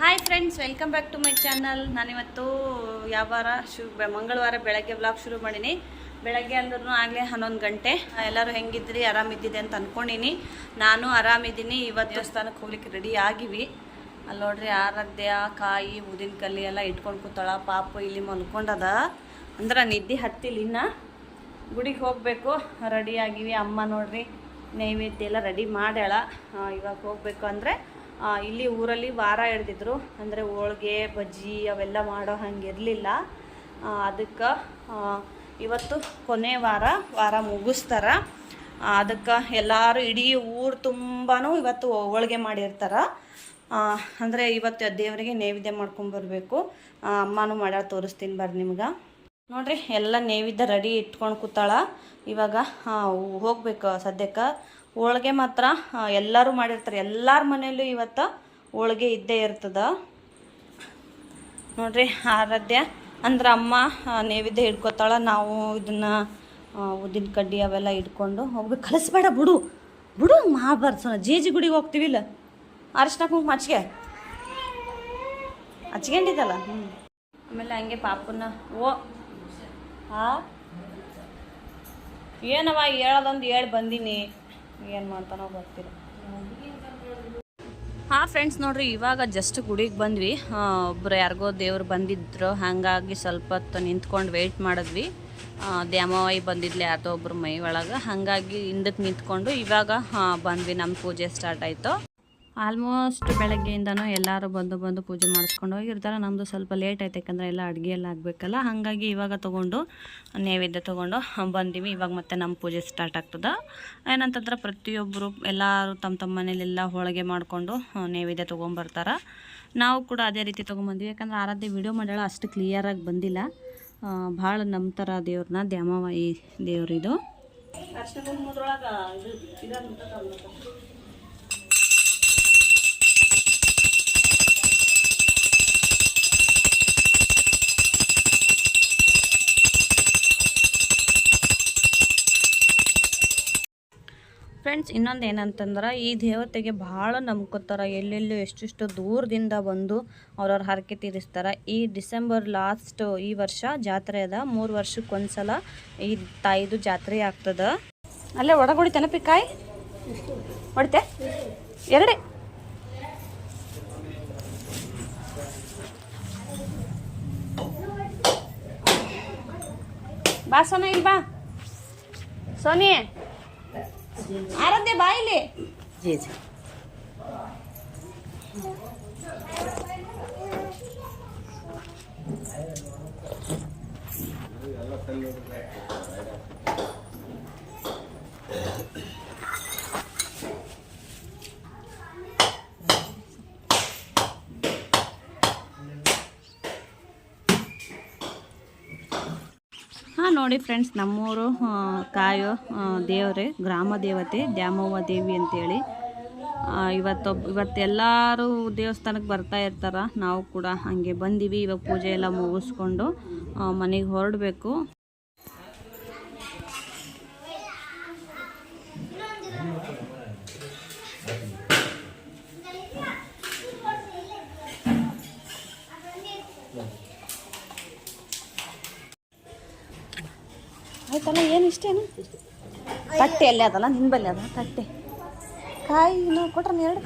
Hi friends welcome back to my channel ನಾನಿವತ್ತು ಯಾವ ವಾರ ಶು ಮಂಗಳವಾರ ಬೆಳಗ್ಗೆ ಬ್ಲಾಗ್ ಶುರು ಮಾಡೀನಿ. ಬೆಳಗ್ಗೆ ಅಂದ್ರೂ ಆಗಲೇ ಹನ್ನೊಂದು ಗಂಟೆ. ಎಲ್ಲರೂ ಹೆಂಗಿದ್ರಿ ಆರಾಮಿದ್ದಿದೆ ಅಂತ ಅಂದ್ಕೊಂಡಿನಿ ನಾನು ಆರಾಮಿದ್ದೀನಿ. ಇವತ್ತು ದೇವಸ್ಥಾನಕ್ಕೆ ಹೋಗ್ಲಿಕ್ಕೆ ರೆಡಿ ಆಗಿವಿ. ಅಲ್ಲಿ ನೋಡ್ರಿ ಆರಾಧ್ಯ, ಕಾಯಿ, ಊದಿನ ಕಲ್ಲಿ ಎಲ್ಲ ಇಟ್ಕೊಂಡು ಕೂತಾಳ. ಪಾಪು ಇಲ್ಲಿ ಮಲ್ಕೊಂಡದ. ಅಂದ್ರೆ ನಿದ್ದೆ ಹತ್ತಿಲ್ಲ ಇನ್ನು ಗುಡಿಗೆ ಹೋಗಬೇಕು. ರೆಡಿ ಆಗಿವಿ. ಅಮ್ಮ ನೋಡ್ರಿ. ನೈವೇದ್ಯ ಎಲ್ಲ ರೆಡಿ ಮಾಡ್ಯಾಳ. ಇವಾಗ ಹೋಗಬೇಕು ಅಂದರೆ ಇಲ್ಲಿ ಊರಲ್ಲಿ ವಾರ ಹಿಡ್ದಿದ್ರು. ಅಂದರೆ ಹೋಳ್ಗೆ, ಬಜ್ಜಿ ಅವೆಲ್ಲ ಮಾಡೋ ಹಂಗೆ ಇರಲಿಲ್ಲ. ಅದಕ್ಕೆ ಇವತ್ತು ಕೊನೆ ವಾರ ವಾರ ಮುಗಿಸ್ತಾರ. ಅದಕ್ಕೆ ಎಲ್ಲರೂ ಇಡೀ ಊರು ತುಂಬಾ ಇವತ್ತು ಹೋಳ್ಗೆ ಮಾಡಿರ್ತಾರೆ. ಅಂದರೆ ಇವತ್ತು ದೇವರಿಗೆ ನೈವೇದ್ಯ ಮಾಡ್ಕೊಂಬರ್ಬೇಕು ಅಮ್ಮನೂ ಮಾಡ್ಯಾಳ, ತೋರಿಸ್ತೀನಿ ಬರ್ರಿ ನಿಮ್ಗೆ. ನೋಡ್ರಿ, ಎಲ್ಲ ನೇವಿದ್ದ ರೆಡಿ ಇಟ್ಕೊಂಡು ಕೂತಾಳ. ಇವಾಗ ಹೋಗ್ಬೇಕು ಸದ್ಯಕ್ಕೆ. ಹೋಳ್ಗೆ ಮಾತ್ರ ಎಲ್ಲರೂ ಮಾಡಿರ್ತಾರೆ. ಎಲ್ಲರ ಮನೆಯಲ್ಲೂ ಇವತ್ತು ಹೋಳ್ಗೆ ಇದ್ದೇ ಇರ್ತದ. ನೋಡ್ರಿ, ಆರಾಧ್ಯ. ಅಂದ್ರೆ ಅಮ್ಮ ನೇವಿದ್ದ ಹಿಡ್ಕೊತಾಳ. ನಾವು ಇದನ್ನ ಉದ್ದಿನ ಕಡ್ಡಿ ಅವೆಲ್ಲ ಇಟ್ಕೊಂಡು ಹೋಗ್ಬೇಕು. ಕಲಿಸ್ಬೇಡ, ಬಿಡು. ಬಿಡು ಮಾಡಬಾರ್ದು ಜಿ ಜೇಜಿ ಗುಡಿಗೆ ಹೋಗ್ತೀವಿಲ್ಲ ಅರಿಶಿನ ಕುಂಕುಮ ಹಚ್ಗೆ. ಹಚ್ಕೊಂಡಿದ್ದಲ್ಲ ಹ್ಞೂ ಆಮೇಲೆ ಹಂಗೆ ಪಾಪನ, ಓ ಹಾ ಏನವ ಹೇಳೋದೊಂದು ಹೇಳಿ ಬಂದೀನಿ. ಏನು ಮಾಡ್ತಾನೋ ಗೊತ್ತಿಲ್ಲ. ಹಾಂ ಫ್ರೆಂಡ್ಸ್ ನೋಡ್ರಿ, ಇವಾಗ ಜಸ್ಟ್ ಗುಡಿಗೆ ಬಂದ್ವಿ. ಒಬ್ರು ಯಾರಿಗೋ ದೇವ್ರು ಬಂದಿದ್ರು. ಹಾಗಾಗಿ ಸ್ವಲ್ಪ ಹೊತ್ತು ನಿಂತ್ಕೊಂಡು ವೆಯ್ಟ್ ಮಾಡಿದ್ವಿ. ದ್ಯಾಮವಾಯಿ ಬಂದಿದ್ಲೆ, ಯಾರ್ದೋ ಒಬ್ರು ಮೈ ಒಳಗೆ. ಹಾಗಾಗಿ ಹಿಂದಕ್ಕೆ ನಿಂತ್ಕೊಂಡು ಇವಾಗ ಬಂದ್ವಿ. ನಮ್ಮ ಪೂಜೆ ಸ್ಟಾರ್ಟ್ ಆಯಿತು. ಆಲ್ಮೋಸ್ಟ್ ಬೆಳಗ್ಗೆಯಿಂದನೂ ಎಲ್ಲರೂ ಬಂದು ಬಂದು ಪೂಜೆ ಮಾಡಿಸ್ಕೊಂಡು ಹೋಗಿರ್ತಾರೆ ನಮ್ಮದು ಸ್ವಲ್ಪ ಲೇಟ್ ಆಯ್ತು, ಯಾಕಂದರೆ ಎಲ್ಲ ಅಡುಗೆ ಎಲ್ಲ ಆಗಬೇಕಲ್ಲ. ಹಾಗಾಗಿ ಇವಾಗ ತೊಗೊಂಡು, ನೈವೇದ್ಯ ತೊಗೊಂಡು ಬಂದೀವಿ. ಇವಾಗ ಮತ್ತೆ ನಮ್ಮ ಪೂಜೆ ಸ್ಟಾರ್ಟ್ ಆಗ್ತದೆ. ಏನಂತಂದ್ರೆ ಪ್ರತಿಯೊಬ್ಬರು ಎಲ್ಲರೂ ತಮ್ಮ ತಮ್ಮ ಮನೇಲೆಲ್ಲ ಹೋಳಿಗೆ ಮಾಡಿಕೊಂಡು ನೈವೇದ್ಯ ತೊಗೊಂಬರ್ತಾರೆ. ನಾವು ಕೂಡ ಅದೇ ರೀತಿ ತೊಗೊಂಬಂದ್ವಿ. ಯಾಕಂದ್ರೆ ಆರಾಧ್ಯ ವಿಡಿಯೋ ಮಾಡ್ಯಾಳ, ಅಷ್ಟು ಕ್ಲಿಯರಾಗಿ ಬಂದಿಲ್ಲ. ಭಾಳ ನಂಬ್ತಾರ ದೇವ್ರನ್ನ ದ್ಯಾಮವಾಯಿ ದೇವ್ರಿದು. ಫ್ರೆಂಡ್ಸ್, ಇನ್ನೊಂದು ಏನಂತಂದ್ರೆ ಈ ದೇವತೆಗೆ ಭಾಳ ನಂಬ್ಕೋತಾರೆ. ಎಲ್ಲೆಲ್ಲೂ ಎಷ್ಟೆಷ್ಟು ದೂರದಿಂದ ಬಂದು ಅವ್ರವ್ರ ಹರಕೆ ತೀರಿಸ್ತಾರೆ. ಈ ಡಿಸೆಂಬರ್ ಲಾಸ್ಟ್ ಈ ವರ್ಷ ಜಾತ್ರೆ ಅದ. ಮೂರು ವರ್ಷಕ್ಕೊಂದ್ಸಲ ಈ ತಾಯಿದು ಜಾತ್ರೆ ಆಗ್ತದ. ಅಲ್ಲೇ ಒಡಗೊಡಿ ತನಪಿಕಾಯಿ ಹೊಡಿತೆ ಎರಡೇ? ಬಾ ಸೋನ, ಇಲ್ಲಿ ಬಾ. ಸೋನಿ. ಆರಾಧ್ಯ ಬಾ ಇಲ್ಲಿ जी जी। ಹಾಂ ನೋಡಿ ಫ್ರೆಂಡ್ಸ್ ನಮ್ಮೂರು ಕಾಯೋ ದೇವರೇ, ಗ್ರಾಮ ದೇವತೆ, ದ್ಯಾಮವ್ವ ದೇವಿ ಅಂತೇಳಿ. ಇವತ್ತು ಇವತ್ತೊಬ್, ಇವತ್ತೆಲ್ಲರೂ ದೇವಸ್ಥಾನಕ್ಕೆ ಬರ್ತಾ ಇರ್ತಾರ. ನಾವು ಕೂಡ ಹಾಗೆ ಬಂದೀವಿ. ಇವಾಗ ಪೂಜೆ ಎಲ್ಲ ಮುಗಿಸ್ಕೊಂಡು ಮನೆಗೆ ಹೊರಡಬೇಕು. ಆಯ್ತಲ್ಲ ಏನು ಇಷ್ಟೇನು ತಟ್ಟೆ ಅಲ್ಲೇ ಅದಲ್ಲ ನಿಂಬಲ್ಲಿ ಬಲ್ಲಿ ಅದ ತಟ್ಟೆ. ಕಾಯಿ ನಾವು ಕೊಟ್ರೆ ಎರಡು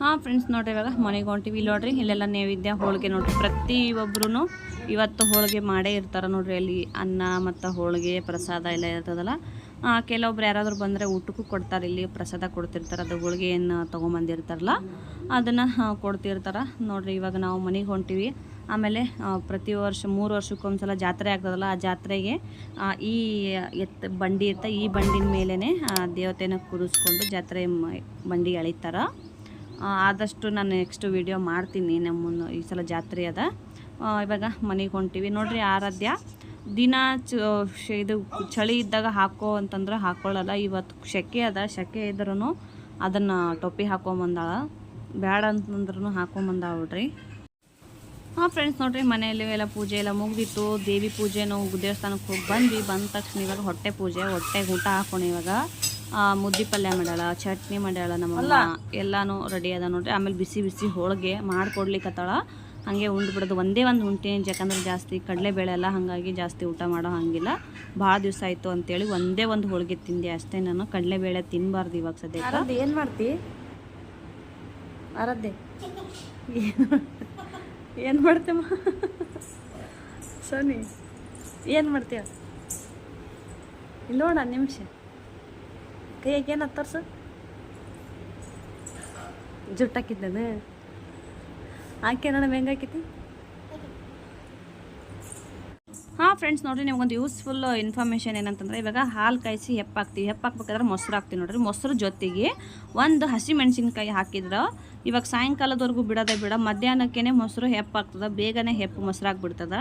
ಹಾಂ ಫ್ರೆಂಡ್ಸ್ ನೋಡ್ರಿ ಇವಾಗ ಮನೆಗೆ ಹೊಂಟಿವಿ. ಇಲ್ಲಿ ನೋಡ್ರಿ ಇಲ್ಲೆಲ್ಲ ನೈವೇದ್ಯ, ಹೋಳಿಗೆ ನೋಡ್ರಿ. ಪ್ರತಿಯೊಬ್ಬರು ಇವತ್ತು ಹೋಳಿಗೆ ಮಾಡೇ ಇರ್ತಾರೆ ನೋಡ್ರಿ ಅಲ್ಲಿ ಅನ್ನ ಮತ್ತು ಹೋಳಿಗೆ ಪ್ರಸಾದ ಎಲ್ಲ ಇರ್ತದಲ್ಲ. ಕೆಲವೊಬ್ರು ಯಾರಾದರೂ ಬಂದರೆ ಊಟಕ್ಕೂ ಕೊಡ್ತಾರೆ, ಇಲ್ಲಿ ಪ್ರಸಾದ ಕೊಡ್ತಿರ್ತಾರೆ, ಅದು ಹೋಳಿಗೆ ಏನು ತೊಗೊಂಬಂದಿರ್ತಾರಲ್ಲ, ಅದನ್ನು ಕೊಡ್ತಿರ್ತಾರೆ. ನೋಡಿರಿ, ಇವಾಗ ನಾವು ಮನೆಗೆ ಹೊಂಟಿವಿ. ಆಮೇಲೆ ಪ್ರತಿ ವರ್ಷ, ಮೂರು ವರ್ಷಕ್ಕೊಂದ್ಸಲ ಜಾತ್ರೆ ಆಗ್ತದಲ್ಲ, ಆ ಜಾತ್ರೆಗೆ ಈ ಎತ್ತ ಬಂಡಿ ಇರ್ತ, ಈ ಬಂಡಿನ ಮೇಲೇ ದೇವತೆನ ಕೂರಿಸ್ಕೊಂಡು ಜಾತ್ರೆ ಬಂಡಿ ಎಳಿತಾರೆ. ಆದಷ್ಟು ನಾನು ನೆಕ್ಸ್ಟ್ ವಿಡಿಯೋ ಮಾಡ್ತೀನಿ ನಮ್ಮ ಈ ಸಲ ಜಾತ್ರೆ ಅದ. ಇವಾಗ ಮನೆಗೆ ಹೊಂಟಿವಿ. ನೋಡಿರಿ, ಆರಾಧ್ಯ. ದಿನ ಚ ಇದು ಚಳಿ ಇದ್ದಾಗ ಹಾಕೋ ಅಂತಂದ್ರೆ ಹಾಕೊಳ್ಳಲ್ಲ. ಇವತ್ತು ಸೆಕೆ ಅದ. ಸೆಕೆ ಇದ್ರೂ ಅದನ್ನು ಟೊಪ್ಪಿ ಹಾಕೊಂಬಂದಾಳ. ಬ್ಯಾಡ ಅಂತಂದ್ರೂ ಹಾಕೊಂಬಂದಾಳ ನೋಡ್ರಿ ಹಾಂ ಫ್ರೆಂಡ್ಸ್ ನೋಡ್ರಿ ಮನೆಯಲ್ಲಿ ಎಲ್ಲ ಪೂಜೆ ಎಲ್ಲ ಮುಗ್ದಿತ್ತು. ದೇವಿ ಪೂಜೆನೂ ದೇವಸ್ಥಾನಕ್ಕೆ ಹೋಗಿ ಬಂದ್ವಿ. ಬಂದ ತಕ್ಷಣ ಇವಾಗ ಹೊಟ್ಟೆ ಪೂಜೆ ಹೊಟ್ಟೆಗೆ ಊಟ ಹಾಕೊಂಡು ಇವಾಗ. ಆ, ಮುದ್ದೆ ಪಲ್ಯ ಮಾಡ್ಯಾಳ ಚಟ್ನಿ ಮಾಡ್ಯಾಳ ನಮ್ಮ ಎಲ್ಲಾನು ರೆಡಿ ಅದ ನೋಡ್ರಿ. ಆಮೇಲೆ ಬಿಸಿ ಬಿಸಿ ಹೋಳಿಗೆ ಮಾಡ್ಕೊಡ್ಲಿಕ್ಕತ್ತಾಳ ಹಾಗೆ ಉಂಡ್ಬಿಡೋದು. ಒಂದೇ ಒಂದು ಉಂಟೇನು ಯಾಕಂದ್ರೆ ಜಾಸ್ತಿ ಕಡಲೆಬೇಳೆ ಎಲ್ಲ ಹಾಗಾಗಿ ಜಾಸ್ತಿ ಊಟ ಮಾಡೋ ಹಾಗಿಲ್ಲ. ಭಾಳ ದಿವಸ ಆಯಿತು ಅಂತೇಳಿ ಒಂದೇ ಒಂದು ಹೋಳಿಗೆ ತಿಂದೆ ಅಷ್ಟೇ ನಾನು. ಕಡಲೆಬೇಳೆ ತಿನ್ನಬಾರ್ದು ಇವಾಗ ಸದ್ಯಕ್ಕೆ. ಏನು ಮಾಡ್ತಿ? ಆರಾಧ್ಯ ಏನು ಮಾಡ್ತೇಮ್ಮ ಸೋನಿ, ಏನು ಮಾಡ್ತೀಯ? ನೋಡ ನಿಮಿಷ. ಕೈಯಾಗ ಏನು ಹತ್ತರ್ಸು? ಜುಟ್ಟಾಕಿದ್ದಾನೆ? ಆಕೆ ನನ್ನ ಹೆಂಗಾಕೈತಿ ಹಾಂ ಫ್ರೆಂಡ್ಸ್ ನೋಡ್ರಿ ನಿಮ್ಗೊಂದು ಯೂಸ್ಫುಲ್ ಇನ್ಫಾರ್ಮೇಷನ್ ಏನಂತಂದ್ರೆ ಇವಾಗ ಹಾಲು ಕಾಯಿಸಿ ಹೆಪ್ಪಾಕ್ತೀವಿ ಹೆಪ್ಪಾಕ್ಬೇಕಾದ್ರೆ ಮೊಸರು ಹಾಕ್ತೀವಿ ನೋಡ್ರಿ. ಮೊಸರು ಜೊತೆಗೆ ಒಂದು ಹಸಿ ಮೆಣಸಿನ್ಕಾಯಿ ಹಾಕಿದ್ರೆ ಇವಾಗ ಸಾಯಂಕಾಲದವರೆಗೂ ಬಿಡೋದೇ ಬಿಡ. ಮಧ್ಯಾಹ್ನಕ್ಕೇನೆ ಮೊಸರು ಹೆಪ್ಪಾಗ್ತದೆ ಬೇಗನೆ ಹೆಪ್ಪು ಮೊಸರು ಆಗಿಬಿಡ್ತದೆ.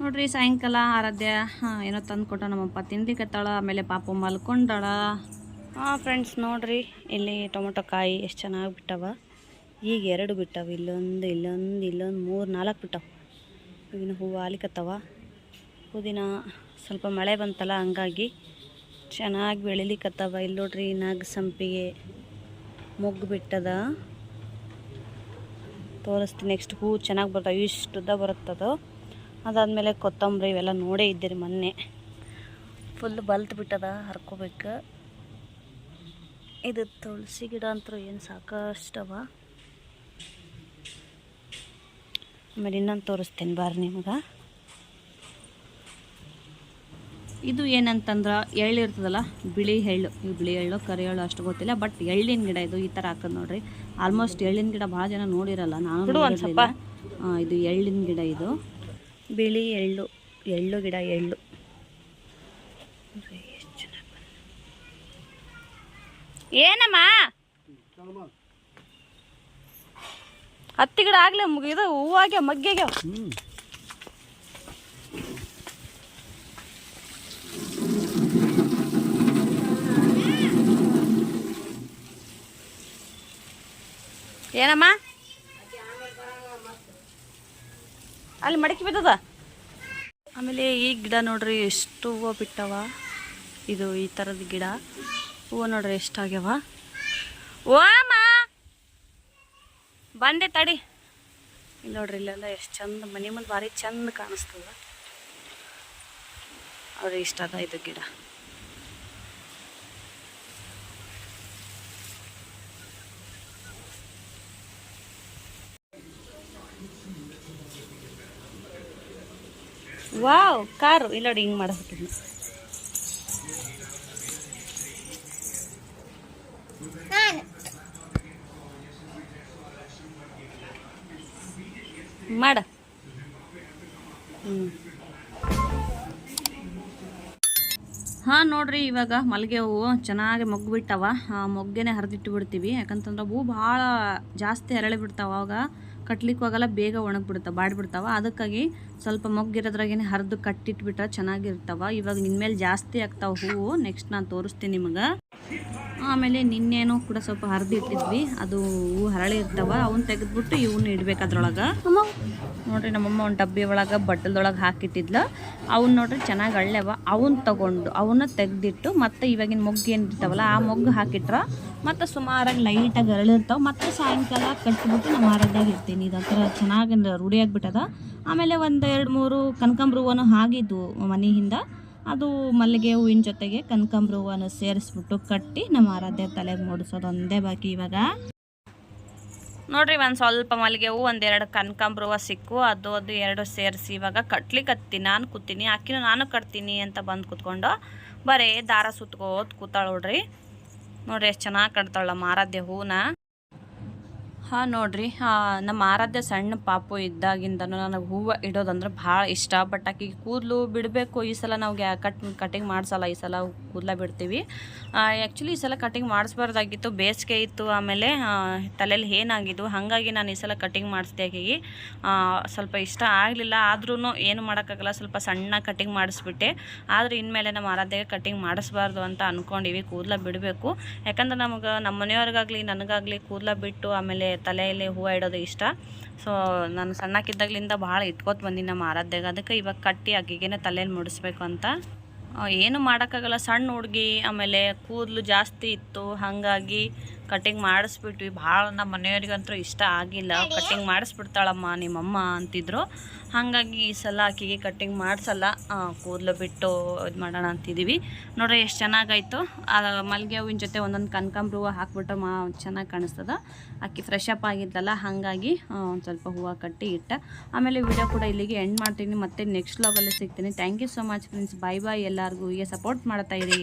ನೋಡ್ರಿ ಸಾಯಂಕಾಲ ಆರಾಧ್ಯ ಹಾಂ ಏನೋ ತಂದು ಕೊಟ್ಟ ನಮ್ಮಪ್ಪ. ತಿನ್ಲಿಕ್ಕತ್ತಾಳ ಆಮೇಲೆ ಪಾಪ ಮಲ್ಕೊಂಡಾಳ. ಹಾಂ ಫ್ರೆಂಡ್ಸ್ ನೋಡ್ರಿ ಇಲ್ಲಿ ಟೊಮೊಟೊ ಕಾಯಿ ಎಷ್ಟು ಚೆನ್ನಾಗಿ ಬಿಟ್ಟವ. ಈಗ ಎರಡು ಬಿಟ್ಟವು, ಇಲ್ಲೊಂದು ಇಲ್ಲೊಂದು ಇಲ್ಲೊಂದು, ಮೂರು, ನಾಲ್ಕು ಬಿಟ್ಟವು. ಹೂವಿನ ಹೂವು ಆಲಿಕತ್ತವ. ಪುದೀನ ಸ್ವಲ್ಪ ಮಳೆ ಬಂತಲ್ಲ, ಹಂಗಾಗಿ ಚೆನ್ನಾಗಿ ಬೆಳಿಲಿಕ್ಕತ್ತವ ಇಲ್ಲಿ ನೋಡ್ರಿ, ನಾಗ ಸಂಪಿಗೆ ಮೊಗ್ಗು ಬಿಟ್ಟದ. ತೋರಿಸ್ತೀನಿ ನೆಕ್ಸ್ಟ್ ಹೂ ಚೆನ್ನಾಗಿ ಬರ್ತಾವೆ, ಇಷ್ಟು ಉದ್ದ ಬರುತ್ತದು. ಅದಾದಮೇಲೆ ಕೊತ್ತಂಬರಿ ಇವೆಲ್ಲ ನೋಡೇ ಇದ್ದೀರಿ ಮೊನ್ನೆ. ಫುಲ್ ಬಲ್ತ್ ಬಿಟ್ಟದ, ಹರ್ಕೋಬೇಕು. ಇದು ತುಳಸಿ ಗಿಡ ಅಂತೂ ಏನು ಸಾಕಷ್ಟವ. ಆಮೇಲೆ ಇನ್ನೊಂದು ತೋರಿಸ್ತೇನೆ ಬಾರಿ ನಿಮ್ಗೆ. ಇದು ಏನಂತಂದ್ರೆ ಎಳ್ಳು ಇರ್ತದಲ್ಲ ಬಿಳಿ ಎಳ್ಳು. ಈ ಬಿಳಿ ಎಳ್ಳು ಕರಿ ಎಳ್ಳು ಅಷ್ಟು ಗೊತ್ತಿಲ್ಲ ಬಟ್ ಎಳ್ಳಿನ ಗಿಡ ಇದು ಈ ಥರ ಹಾಕೋದು ನೋಡ್ರಿ. ಆಲ್ಮೋಸ್ಟ್ ಎಳ್ಳಿನ ಗಿಡ ಭಾಳ ಜನ ನೋಡಿರಲ್ಲ ನಾನು ಇದು ಎಳ್ಳಿನ ಗಿಡ ಇದು. ಬಿಳಿ ಎಳ್ಳು ಎಳ್ಳು ಗಿಡ ಎಳ್ಳು. ಏನಮ್ಮ ಹತ್ತಿ ಗಿಡ ಆಗ್ಲೇ ಮುಗಿದು ಹೂವಾಗ್ಯಾವ ಹ್ಞೂ ಏನಮ್ಮ? ಅಲ್ಲಿ ಮಡಕಿ ಬಿದ್ದದ? ಆಮೇಲೆ ಈ ಗಿಡ ನೋಡ್ರಿ, ಎಷ್ಟು ಹೂವು ಬಿಟ್ಟವ. ಇದು ಈ ಥರದ ಗಿಡ. ಹೂವು ನೋಡ್ರಿ ಎಷ್ಟಾಗ್ಯವ. ಓ ಬಂದೆ ತಡಿ. ಇಲ್ಲಿ ನೋಡ್ರಿ, ಇಲ್ಲೆಲ್ಲ ಎಷ್ಟು ಚಂದ, ಮನೆ ಮುಂದೆ ಭಾರಿ ಚಂದ ಕಾಣಿಸ್ತದ ಅವ್ರಿಗೆ ಇಷ್ಟ ಅದ ಇದು ಗಿಡ. Wow, car. ಇಲ್ಲ ನೋಡಿ ಹಿಂಗೆ ಮಾಡಬೇಕಿದ್ನ ಮಾಡ. ಹ್ಞೂ ಹಾಂ, ನೋಡ್ರಿ, ಇವಾಗ ಮಲ್ಲಿಗೆ ಹೂವು ಚೆನ್ನಾಗಿ ಮೊಗ್ಗು ಬಿಟ್ಟವ ಆ, ಮೊಗ್ಗೆನೆ ಹರಿದಿಟ್ಟು ಬಿಡ್ತೀವಿ. ಯಾಕಂತಂದ್ರೆ ಹೂ ಭಾಳ ಜಾಸ್ತಿ ಅರಳಿ ಬಿಡ್ತಾವ. ಅವಾಗ ಕಟ್ಲಿಕ್ಕೆ ಹೋಗಲ್ಲ ಬೇಗ ಒಣಗ್ಬಿಡ್ತಾವ ಬಾಡ್ಬಿಡ್ತಾವ. ಅದಕ್ಕಾಗಿ ಸ್ವಲ್ಪ ಮೊಗ್ಗಿರೋದ್ರಾಗೇನೆ ಹರಿದು ಕಟ್ಟಿಟ್ಬಿಟ್ರೆ ಚೆನ್ನಾಗಿರ್ತಾವ. ಇವಾಗ ನಿನ್ಮೇಲೆ ಜಾಸ್ತಿ ಆಗ್ತಾವ ಹೂವು. ನೆಕ್ಸ್ಟ್ ನಾನು ತೋರಿಸ್ತೀನಿ ನಿಮಗೆ. ಆಮೇಲೆ ನಿನ್ನೇನು ಕೂಡ ಸ್ವಲ್ಪ ಹರಿದು ಇಟ್ಟಿದ್ವಿ. ಅದು ಹೂವು ಹರಳಿ ಇರ್ತಾವ. ಅವನ್ನ ತೆಗೆದ್ಬಿಟ್ಟು ಇವನ್ನ ಇಡ್ಬೇಕು ಅದ್ರೊಳಗೆ. ನೋಡ್ರಿ ನಮ್ಮಮ್ಮ ಒಂದು ಡಬ್ಬಿ ಒಳಗೆ ಬಟ್ಟಲ್ದೊಳಗೆ ಹಾಕಿಟ್ಟಿದ್ಲ. ಅವನ್ನ ನೋಡ್ರಿ ಚೆನ್ನಾಗಿ ಅಳ್ಳೆವ ಅವನ್ನ ತಗೊಂಡು ಅವನ್ನ ತೆಗೆದಿಟ್ಟು ಮತ್ತೆ ಇವಾಗಿನ ಮೊಗ್ಗು ಏನು ಇರ್ತಾವಲ್ಲ ಆ ಮೊಗ್ಗು ಹಾಕಿಟ್ರ ಮತ್ತೆ ಸುಮಾರಾಗಿ ಲೈಟಾಗಿ ಅರಳಿರ್ತಾವೆ. ಮತ್ತೆ ಸಾಯಂಕಾಲ ಕಟ್ಬಿಟ್ಟು ನಾವು ಆರೋಗ್ಯಾಗ ಇರ್ತೀನಿ ಇದು ಚೆನ್ನಾಗಿ ರೂಢಿಯಾಗ್ಬಿಟ್ಟದ ಆಮೇಲೆ ಒಂದು ಎರಡು ಮೂರು ಕನಕಾಂಬ್ರ ಹೂವನು ಆಗಿದ್ದು ಮನೆಯಿಂದ ಅದು ಮಲ್ಲಿಗೆ ಹೂವಿನ ಜೊತೆಗೆ ಕನಕಾಂಬ್ರ ಹೂವನ್ನು ಸೇರಿಸ್ಬಿಟ್ಟು ಕಟ್ಟಿ ನಮ್ಮ ಆರಾಧ್ಯ ತಲೆಗೆ ಮೂಡಿಸೋದು ಒಂದೇ ಬಾಕಿ ಇವಾಗ. ನೋಡ್ರಿ, ಒಂದು ಸ್ವಲ್ಪ ಮಲ್ಲಿಗೆ ಹೂ ಒಂದೆರಡು ಕನಕಾಂಬ್ರ ಹೂವು ಸಿಕ್ಕು. ಅದು ಅದು ಎರಡು ಸೇರಿಸಿ ಇವಾಗ ಕಟ್ಲಿಕ್ಕೆ ನಾನು ಕೂತೀನಿ ಆಕಿನೂ ನಾನು ಕಟ್ತೀನಿ ಅಂತ ಬಂದು ಕೂತ್ಕೊಂಡು ಬರೀ ದಾರ ಸುತ್ಕೋತ್ ಕೂತಾಳೆ ನೋಡ್ರಿ. ನೋಡ್ರಿ, ಎಷ್ಟು ಚೆನ್ನಾಗಿ ಕಟ್ತಾಳಮ್ಮ ಆರಾಧ್ಯ ಹೂನ ಹಾಂ, ನೋಡ್ರಿ. ನಮ್ಮ ಆರಾಧ್ಯ ಸಣ್ಣ ಪಾಪು ಇದ್ದಾಗಿಂದನೂ ನನಗೆ ಹೂವು ಇಡೋದಂದ್ರೆ ಭಾಳ ಇಷ್ಟ. ಬಟ್ ಆಕಿಗೆ ಕೂದಲು ಬಿಡಬೇಕು. ಈ ಸಲ ನಾವು ಕಟ್ ಕಟಿಂಗ್ ಮಾಡಿಸಲ್ಲ. ಈ ಸಲ ಕೂದಲ ಬಿಡ್ತೀವಿ. ಆ್ಯಕ್ಚುಲಿ ಈ ಸಲ ಕಟಿಂಗ್ ಮಾಡಿಸ್ಬಾರ್ದಾಗಿತ್ತು. ಬೇಸಿಗೆ ಇತ್ತು ಆಮೇಲೆ ತಲೆಯಲ್ಲಿ ಏನಾಗಿದ್ದು ಹಾಗಾಗಿ ನಾನು ಈ ಸಲ ಕಟಿಂಗ್ ಮಾಡಿಸ್ದೆ ಆಕೆಗೆ. ಸ್ವಲ್ಪ ಇಷ್ಟ ಆಗಲಿಲ್ಲ. ಆದ್ರೂ ಏನು ಮಾಡೋಕ್ಕಾಗಲ್ಲ. ಸ್ವಲ್ಪ ಸಣ್ಣ ಕಟಿಂಗ್ ಮಾಡಿಸ್ಬಿಟ್ಟೆ. ಆದರೆ ಇನ್ಮೇಲೆ ನಮ್ಮ ಆರಾಧ್ಯಗೆ ಕಟಿಂಗ್ ಮಾಡಿಸ್ಬಾರ್ದು ಅಂತ ಅಂದ್ಕೊಂಡಿವಿ ಕೂದಲ ಬಿಡಬೇಕು. ಯಾಕಂದ್ರೆ ನಮಗೆ, ನಮ್ಮ ಮನೆಯವ್ರಿಗಾಗಲಿ, ನನಗಾಗಲಿ ಕೂದಲ ಬಿಟ್ಟು ಆಮೇಲೆ ತಲೆಯಲ್ಲಿ ಹೂವು ಇಡೋದು ಇಷ್ಟ. ಸೊ ನಾನು ಸಣ್ಣಕ್ಕಿದ್ದಾಗಲಿಂದ ಭಾಳ ಇಟ್ಕೊತ ಬಂದೀನಿ ನಮ್ಮ ಆರಾಧ್ಯಾಗ. ಅದಕ್ಕೆ ಇವಾಗ ಕಟ್ಟಿ ಆಕಿಗೇನೆ ತಲೆಯಲ್ಲಿ ಮುಡಿಸ್ಬೇಕು ಅಂತ. ಏನು ಮಾಡೋಕ್ಕಾಗಲ್ಲ. ಸಣ್ಣ ಹುಡುಗಿ, ಆಮೇಲೆ ಕೂದಲು ಜಾಸ್ತಿ ಇತ್ತು. ಹಾಗಾಗಿ ಕಟಿಂಗ್ ಮಾಡಿಸ್ಬಿಟ್ವಿ. ಭಾಳ ನಮ್ಮ ಮನೆಯವ್ರಿಗಂತೂ ಇಷ್ಟ ಆಗಿಲ್ಲ. ಕಟಿಂಗ್ ಮಾಡಿಸ್ಬಿಡ್ತಾಳಮ್ಮ ನಿಮ್ಮಮ್ಮ ಅಂತಿದ್ರು. ಹಾಗಾಗಿ ಈ ಸಲ ಆಕೆಗೆ ಕಟ್ಟಿಂಗ್ ಮಾಡಿಸಲ್ಲ. ಕೂದಲು ಬಿಟ್ಟು ಇದು ಮಾಡೋಣ ಅಂತಿದ್ದೀವಿ ನೋಡ್ರಿ ಎಷ್ಟು ಚೆನ್ನಾಗಾಯ್ತು. ಮಲ್ಲಿಗೆ ಹೂವಿನ ಜೊತೆ ಒಂದೊಂದು ಕನಕಾಂಬ್ರ ಹೂವು ಹಾಕ್ಬಿಟ್ರೆ ಮಾ ಚೆನ್ನಾಗಿ ಕಾಣಿಸ್ತದ. ಅಕ್ಕಿ ಫ್ರೆಶ್ ಅಪ್ ಆಗಿದ್ದಲ್ಲ, ಹಾಗಾಗಿ ಒಂದು ಸ್ವಲ್ಪ ಹೂವು ಕಟ್ಟಿ ಇಟ್ಟ. ಆಮೇಲೆ ವಿಡಿಯೋ ಕೂಡ ಇಲ್ಲಿಗೆ ಎಂಡ್ ಮಾಡ್ತೀನಿ. ಮತ್ತೆ ನೆಕ್ಸ್ಟ್ ಲಾಗಲ್ಲಿ ಸಿಗ್ತೀನಿ. Thank you so much friends bye bye ಎಲ್ಲರಿಗೂ. ಹೀಗೆ ಸಪೋರ್ಟ್ ಮಾಡ್ತಾ ಇರಿ.